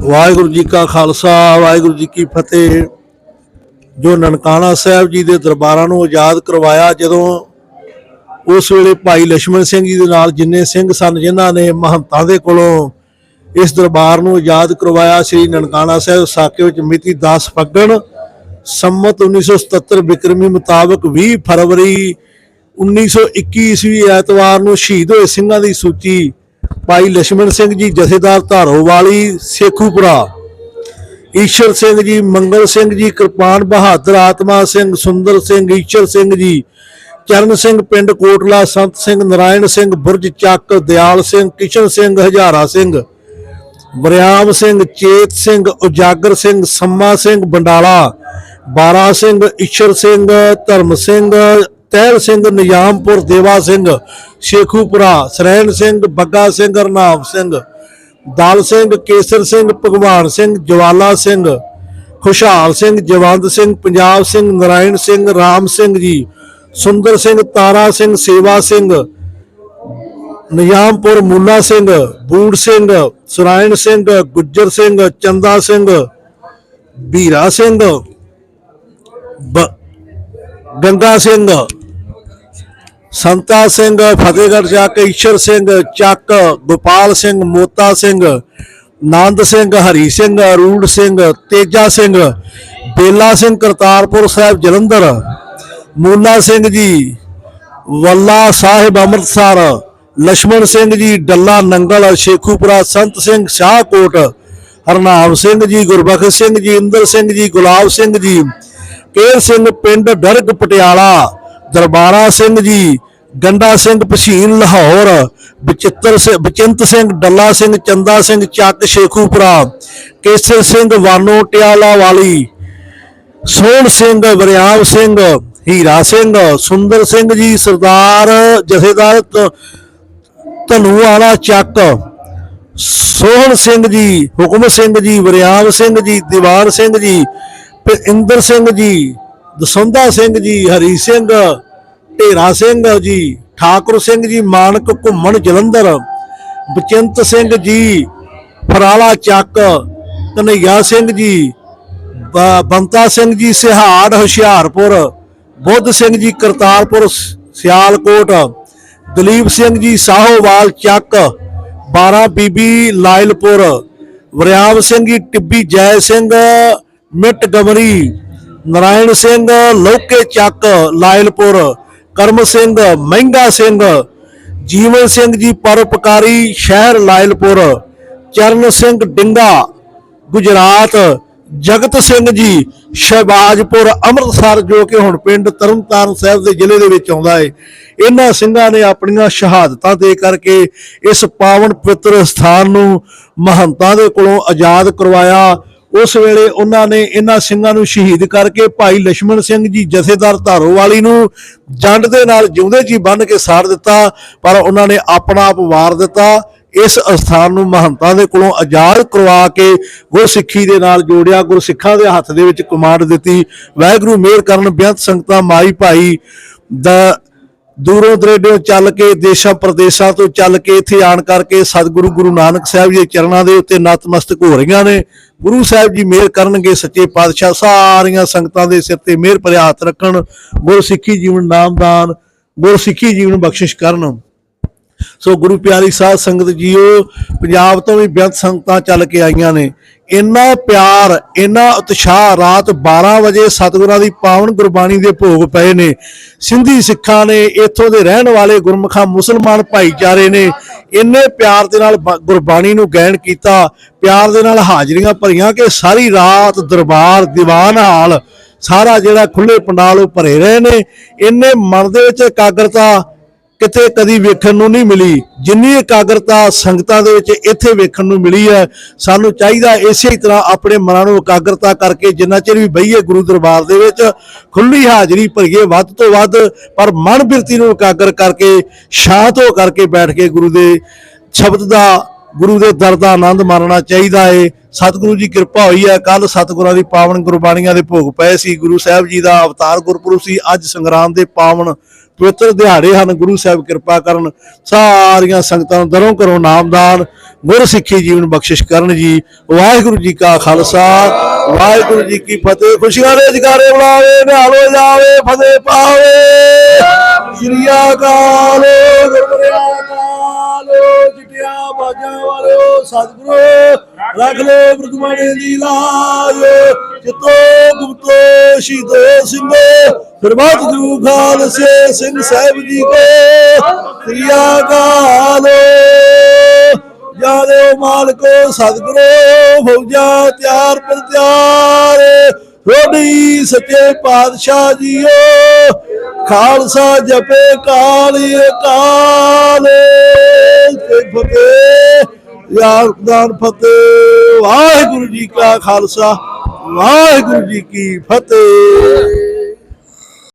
ਵਾਹਿਗੁਰੂ ਜੀ ਕਾ ਖਾਲਸਾ, ਵਾਹਿਗੁਰੂ ਜੀ ਕੀ ਫਤਿਹ। ਜੋ ਨਨਕਾਣਾ ਸਾਹਿਬ ਜੀ ਦੇ ਦਰਬਾਰਾਂ ਨੂੰ ਆਜ਼ਾਦ ਕਰਵਾਇਆ, ਜਦੋਂ ਉਸ ਵੇਲੇ ਭਾਈ ਲక్ష్మణ ਸਿੰਘ ਜੀ ਦੇ ਨਾਲ ਜਿੰਨੇ ਸਿੰਘ ਸਨ, ਜਿਨ੍ਹਾਂ ਨੇ ਮਹੰਤਾਂ ਦੇ ਕੋਲੋਂ ਇਸ ਦਰਬਾਰ ਨੂੰ ਆਜ਼ਾਦ ਕਰਵਾਇਆ, ਸ੍ਰੀ ਨਨਕਾਣਾ ਸਾਹਿਬ ਸਾਕੇ ਵਿੱਚ ਮਿਤੀ 10 ਫੱਗਣ, ਸੰਮਤ 1977 ਬਿਕਰਮੀ ਮੁਤਾਬਕ 20 ਫਰਵਰੀ 1921 ਈਸਵੀ ਐਤਵਾਰ ਨੂੰ ਸ਼ਹੀਦ ਹੋਏ ਸਿੰਘਾਂ ਦੀ ਸੂਚੀ ਭਾਈ ਲక్ష్ਮਣ ਸਿੰਘ ਜੀ ਜਥੇਦਾਰ ਧਾਰੋਵਾਲੀ ਸੇਖੂਪੁਰਾ। ਈਸ਼ਰ ਸਿੰਘ ਜੀ, ਮੰਗਲ ਸਿੰਘ ਜੀ, ਕਿਰਪਾਨ ਬਹਾਦਰ, ਆਤਮਾ ਸਿੰਘ, ਸੁੰਦਰ ਸਿੰਘ, ਈਸ਼ਰ ਸਿੰਘ ਜੀ, ਚਰਨ ਸਿੰਘ, ਪਿੰਡ ਕੋਟਲਾ, ਸੰਤ ਸਿੰਘ, ਨਰਾਇਣ ਸਿੰਘ, ਬੁਰਜ ਚੱਕ, ਦਿਆਲ ਸਿੰਘ, ਕਿਸ਼ਨ ਸਿੰਘ, ਹਜ਼ਾਰਾ ਸਿੰਘ ਬਰਿਆਮ ਸਿੰਘ, ਚੇਤ ਸਿੰਘ, ਉਜਾਗਰ ਸਿੰਘ, ਸੰਮਾ ਸਿੰਘ, ਬੰਡਾਲਾ, ਬਾਰਾ ਸਿੰਘ, ਈਸ਼ਰ ਸਿੰਘ, ਧਰਮ ਸਿੰਘ ਤਹਿਲ ਸਿੰਘ, ਨਿਜ਼ਾਮਪੁਰ, ਦੇਵਾ ਸਿੰਘ, ਸ਼ੇਖੂਪੁਰਾ, ਸਰੈਣ ਸਿੰਘ, ਬੱਗਾ ਸਿੰਘ ਰਨਾਮ ਸਿੰਘ, ਦਲ ਸਿੰਘ, ਕੇਸਰ ਸਿੰਘ, ਭਗਵਾਨ ਸਿੰਘ, ਜਵਾਲਾ ਸਿੰਘ, ਖੁਸ਼ਹਾਲ ਸਿੰਘ, ਜਵੰਦ ਸਿੰਘ, ਪੰਜਾਬ ਸਿੰਘ, ਨਰਾਇਣ ਸਿੰਘ, ਰਾਮ ਸਿੰਘ ਜੀ, ਸੁੰਦਰ ਸਿੰਘ, ਤਾਰਾ ਸਿੰਘ, ਸੇਵਾ ਸਿੰਘ, ਨਿਜ਼ਾਮਪੁਰ, ਮੁੱਲਾ ਸਿੰਘ, ਬੂੜ ਸਿੰਘ, ਸੁਰਾਇਣ ਸਿੰਘ, ਗੁੱਜਰ ਸਿੰਘ, ਚੰਦਾ ਸਿੰਘ ਬੀਰਾ ਸਿੰਘ, ਬ- ਗੰਗਾ ਸਿੰਘ ਸੰਤਾ ਸਿੰਘ, ਫਤਿਹਗੜ੍ਹ ਚੱਕ ਈਸ਼ਰ ਸਿੰਘ, ਚੱਕ, ਗੋਪਾਲ ਸਿੰਘ, ਮੋਤਾ ਸਿੰਘ, ਨੰਦ ਸਿੰਘ, ਹਰੀ ਸਿੰਘ ਰੂੜ ਸਿੰਘ, ਤੇਜਾ ਸਿੰਘ, ਬੇਲਾ ਸਿੰਘ, ਕਰਤਾਰਪੁਰ ਸਾਹਿਬ, ਜਲੰਧਰ ਮੂਨਾ ਸਿੰਘ ਜੀ, ਵੱਲਾ ਸਾਹਿਬ, ਅੰਮ੍ਰਿਤਸਰ ਲక్ష్మణ ਸਿੰਘ ਜੀ, ਡੱਲਾ ਨੰਗਲ, ਸ਼ੇਖੂਪੁਰਾ ਸੰਤ ਸਿੰਘ, ਸ਼ਾਹਕੋਟ, ਹਰਨਾਮ ਸਿੰਘ ਜੀ ਗੁਰਬਖ ਸਿੰਘ ਜੀ, ਇੰਦਰ ਸਿੰਘ ਜੀ, ਗੁਲਾਬ ਸਿੰਘ ਜੀ ਕੇਰ ਸਿੰਘ, ਪਿੰਡ, ਡਰਗ ਪਟਿਆਲਾ, ਦਰਬਾਰਾ ਸਿੰਘ ਜੀ ਗੰਡਾ ਸਿੰਘ ਪਸ਼ੀਨ ਲਾਹੌਰ ਬਚਿੱਤਰ ਸਿੰਘ ਬਚਿੰਤ ਸਿੰਘ, ਡੱਲਾ ਸਿੰਘ, ਚੰਦਾ ਸਿੰਘ, ਚੱਕ ਸ਼ੇਖੂਪੁਰਾ, ਕੇਸਰ ਸਿੰਘ, ਵਾਨੋ ਟਿਆਲਾ ਵਾਲੀ, ਸੋਹਣ ਸਿੰਘ, ਵਰਿਆਮ ਸਿੰਘ, ਹੀਰਾ ਸਿੰਘ, ਸੁੰਦਰ ਸਿੰਘ ਜੀ, ਸਰਦਾਰ ਜਥੇਦਾਰ ਧਨੂ ਵਾਲਾ ਚੱਕ, ਸੋਹਣ ਸਿੰਘ ਜੀ, ਹੁਕਮ ਸਿੰਘ ਜੀ, ਵਰਿਆਮ ਸਿੰਘ ਜੀ, ਦੀਵਾਨ ਸਿੰਘ ਜੀ ਤੇ ਇੰਦਰ ਸਿੰਘ ਜੀ, ਦਸੰਧਾ ਸਿੰਘ ਜੀ, ਹਰੀ ਸਿੰਘ ਢੇਰਾ ਸਿੰਘ ਜੀ, ਠਾਕੁਰ ਸਿੰਘ ਜੀ, ਮਾਨਕ ਘੁੰਮਣ ਜਲੰਧਰ, ਬਚਿੰਤ ਸਿੰਘ ਜੀ, ਫਰਾਲਾ ਚੱਕ ਕਨਈਆ ਸਿੰਘ ਜੀ, ਬ- ਬੰਤਾ ਸਿੰਘ ਜੀ, ਸਿਹਾੜ, ਹੁਸ਼ਿਆਰਪੁਰ, ਬੁੱਧ ਸਿੰਘ ਜੀ, ਕਰਤਾਰਪੁਰ ਸਿਆਲਕੋਟ, ਦਲੀਪ ਸਿੰਘ ਜੀ, ਸਾਹੋਵਾਲ ਚੱਕ 12 ਬੀਬੀ ਲਾਇਲਪੁਰ ਵਰਿਆਮ ਸਿੰਘ ਜੀ, ਟਿੱਬੀ ਜੈ ਸਿੰਘ, ਮਿੱਟ ਗਮਰੀ ਨਰਾਇਣ ਸਿੰਘ, ਲੋਕੇ ਚੱਕ, ਲਾਇਲਪੁਰ ਕਰਮ ਸਿੰਘ, ਮਹਿੰਗਾ ਸਿੰਘ, ਜੀਵਨ ਸਿੰਘ ਜੀ ਪਰਉਪਕਾਰੀ, ਸ਼ਹਿਰ ਲਾਇਲਪੁਰ, ਚਰਨ ਸਿੰਘ ਡਿੰਗਾ, ਗੁਜਰਾਤ, ਜਗਤ ਸਿੰਘ ਜੀ, ਸ਼ਹਿਬਾਜ਼ਪੁਰ, ਅੰਮ੍ਰਿਤਸਰ, ਜੋ ਕਿ ਹੁਣ ਪਿੰਡ ਤਰਨਤਾਰਨ ਸਾਹਿਬ ਦੇ ਜ਼ਿਲ੍ਹੇ ਦੇ ਵਿੱਚ ਆਉਂਦਾ ਏ। ਇਹਨਾਂ ਸਿੰਘਾਂ ਨੇ ਆਪਣੀਆਂ ਸ਼ਹਾਦਤਾਂ ਦੇ ਕਰਕੇ ਇਸ ਪਾਵਨ ਪਵਿੱਤਰ ਸਥਾਨ ਨੂੰ ਮਹੰਤਾਂ ਦੇ ਕੋਲੋਂ ਆਜ਼ਾਦ ਕਰਵਾਇਆ। ਉਸ ਵੇਲੇ ਉਹਨਾਂ ਨੇ ਇਹਨਾਂ ਸਿੰਘਾਂ ਨੂੰ ਸ਼ਹੀਦ ਕਰਕੇ ਭਾਈ ਲక్ష్మణ ਸਿੰਘ ਜੀ ਜਥੇਦਾਰ ਧਾਰੋ ਵਾਲੀ ਨੂੰ ਜੰਡ ਦੇ ਨਾਲ ਜਿਉਂਦੇ ਜੀ ਬੰਨ ਕੇ ਸਾੜ ਦਿੱਤਾ, ਪਰ ਉਹਨਾਂ ਨੇ ਆਪਣਾ ਆਪ ਵਾਰ ਦਿੱਤਾ। ਇਸ ਅਸਥਾਨ ਨੂੰ ਮਹੰਤਾਂ ਦੇ ਕੋਲੋਂ ਆਜ਼ਾਦ ਕਰਵਾ ਕੇ ਗੁਰਸਿੱਖੀ ਦੇ ਨਾਲ ਜੋੜਿਆ, ਗੁਰਸਿੱਖਾਂ ਦੇ ਹੱਥ ਦੇ ਵਿੱਚ ਕਮਾਂਡ ਦਿੱਤੀ। ਵਾਹਿਗੁਰੂ ਮਿਹਰ ਕਰਨ ਬਿਆੰਤ ਸੰਗਤਾਂ ਮਾਈ ਭਾਈ ਦਾ ਦੂਰੋਂ ਦਰੇਡੋਂ ਚੱਲ ਕੇ ਦੇਸ਼ਾਂ ਪ੍ਰਦੇਸ਼ਾਂ ਤੋਂ ਚੱਲ ਕੇ ਇੱਥੇ ਆਣ ਕਰਕੇ ਸਤਿਗੁਰੂ ਗੁਰੂ ਨਾਨਕ ਸਾਹਿਬ ਜੀ ਦੇ ਚਰਨਾਂ ਦੇ ਉੱਤੇ ਨਤਮਸਤਕ ਹੋ ਰਹੀਆਂ ਨੇ। ਗੁਰੂ ਸਾਹਿਬ ਜੀ ਮਿਹਰ ਕਰਨਗੇ ਸੱਚੇ ਪਾਤਸ਼ਾਹ, ਸਾਰੀਆਂ ਸੰਗਤਾਂ ਦੇ ਸਿਰ ਤੇ ਮਿਹਰ ਭਰਿਆ ਹੱਥ ਰੱਖਣ, ਗੁਰਸਿੱਖੀ ਜੀਵਨ ਨਾਮਦਾਨ, ਗੁਰਸਿੱਖੀ ਜੀਵਨ ਬਖਸ਼ਿਸ਼ ਕਰਨ। ਸੋ ਗੁਰੂ ਪਿਆਰੀ ਸਾਧ ਸੰਗਤ ਜੀਓ, ਪੰਜਾਬ ਤੋਂ ਵੀ ਬੇਅੰਤ ਸੰਗਤਾਂ ਚੱਲ ਕੇ ਆਈਆਂ ਨੇ। ਇੰਨਾ ਪਿਆਰ, ਇੰਨਾ ਉਤਸ਼ਾਹ ਰਾਤ 12 ਵਜੇ ਸਤਿਗੁਰਾਂ ਦੀ ਪਾਵਨ ਗੁਰਬਾਣੀ ਦੇ ਭੋਗ ਪਏ ਨੇ। ਸਿੰਧੀ ਸਿੱਖਾਂ ਨੇ ਇੱਥੋਂ ਦੇ ਰਹਿਣ ਵਾਲੇ ਗੁਰਮਖਾ, ਮੁਸਲਮਾਨ ਭਾਈਚਾਰੇ ਨੇ ਇੰਨੇ ਪਿਆਰ ਦੇ ਨਾਲ ਗੁਰਬਾਣੀ ਨੂੰ ਗਾਇਨ ਕੀਤਾ, ਪਿਆਰ ਦੇ ਨਾਲ ਹਾਜ਼ਰੀਆਂ ਭਰੀਆਂ ਕਿ ਸਾਰੀ ਰਾਤ ਦਰਬਾਰ, ਦੀਵਾਨ ਹਾਲ ਸਾਰਾ ਜਿਹੜਾ ਖੁੱਲੇ ਪੰਡਾਲ ਉਹ ਭਰੇ ਰਹੇ ਨੇ। ਇੰਨੇ ਮਨ ਦੇ ਵਿੱਚ ਇਕਾਗਰਤਾ ਕਿਤੇ ਕਦੀ ਵੇਖਣ ਨੂੰ ਨਹੀਂ ਮਿਲੀ। ਜਿੰਨੀ ਇਕਾਗਰਤਾ ਸੰਗਤਾਂ ਦੇ ਵਿੱਚ ਇੱਥੇ ਵੇਖਣ ਨੂੰ ਮਿਲੀ ਹੈ, ਸਾਨੂੰ ਚਾਹੀਦਾ ਇਸੇ ਹੀ ਤਰ੍ਹਾਂ ਆਪਣੇ ਮਨਾਂ ਨੂੰ ਇਕਾਗਰਤਾ ਕਰਕੇ ਜਿੰਨਾ ਚਿਰ ਵੀ ਬਈਏ ਗੁਰੂ ਦਰਬਾਰ ਦੇ ਵਿੱਚ ਖੁੱਲੀ ਹਾਜ਼ਰੀ ਭਰੀਏ ਵੱਧ ਤੋਂ ਵੱਧ, ਪਰ ਮਨ ਬਿਰਤੀ ਨੂੰ ਇਕਾਗਰ ਕਰਕੇ, ਸ਼ਾਂਤ ਹੋ ਕਰਕੇ ਬੈਠ ਕੇ ਗੁਰੂ ਦੇ ਸ਼ਬਦ ਦਾ ਗੁਰੂ ਦੇ ਦਰ ਦਾ ਆਨੰਦ ਮਾਣਨਾ ਚਾਹੀਦਾ ਏ। ਸਤਿਗੁਰੂ ਜੀ ਕਿਰਪਾ ਹੋਈ ਹੈ ਕੱਲ ਸਤਿਗੁਰਾਂ ਦੀ ਪਾਵਨ ਗੁਰਬਾਣੀਆਂ ਦੇ ਭੋਗ ਪਏ ਸੀ। ਗੁਰੂ ਸਾਹਿਬ ਜੀ ਦਾ ਅਵਤਾਰ ਗੁਰਪੁਰਬ ਸੀ। ਅੱਜ ਸੰਗਰਾਮ ਦੇ ਪਾਵਨ ਪਵਿੱਤਰ ਦਿਹਾੜੇ ਹਨ। ਗੁਰੂ ਸਾਹਿਬ ਕਿਰਪਾ ਕਰਨ ਸਾਰੀਆਂ ਸੰਗਤਾਂ ਨੂੰ ਦਰੋਂ ਕਰੋ ਨਾਮਦਾਨ ਗੁਰ ਸਿੱਖੀ ਜੀਵਨ ਬਖਸ਼ਿਸ਼ ਕਰਨ ਜੀ। ਵਾਹਿਗੁਰੂ ਜੀ ਕਾ ਖਾਲਸਾ। ਵਾਹਿਗੁਰੂ ਜੀ ਕੀ ਫਤਿਹ। ਖੁਸ਼ੀਆਂ ਦੇ ਜਗਾਰੇ ਬੁਲਾਵੇ, ਨਿਹਾਲੋ ਜਾਵੇ, ਫਤਿਹ ਪਾਵੇ। ਸ੍ਰੀ ਅਕਾਲ ਗੁਰਮੁਖਿਆ ਸਤਿਗੁਰੂ, ਰੱਖ ਲੋ ਬ੍ਰਹਮਣੇ ਦੀ ਲਾਜ। ਚਿਤੋ ਗੁਪਤੋ ਸ਼ੀਦੋ ਸਿੰਘੋ। ਸਰਬੱਤ ਗੁਰੂ ਖਾਲਸੇ ਸਿੰਘ ਸਾਹਿਬ ਜੀ ਕੋ ਸ੍ਰੀ ਅਕਾਲ ਜਾਦੇ ਮਾਲਕੋ, ਸਤਿਗੁਰੂ, ਫੌਜਾਂ ਤਿਆਰ ਪਰ ਤਿਆਰ। ਰੋਡੀ ਸੱਚੇ ਪਾਤਸ਼ਾਹ ਜੀਓ, ਖਾਲਸਾ ਜਪੇ ਕਾਲੀ ਕਾਲ ਯਾਰਦਾਨ ਫਤਿਹ। ਵਾਹਿਗੁਰੂ ਜੀ ਕਾ ਖਾਲਸਾ ਵਾਹਿਗੁਰੂ ਜੀ ਕੀ ਫਤਿਹ।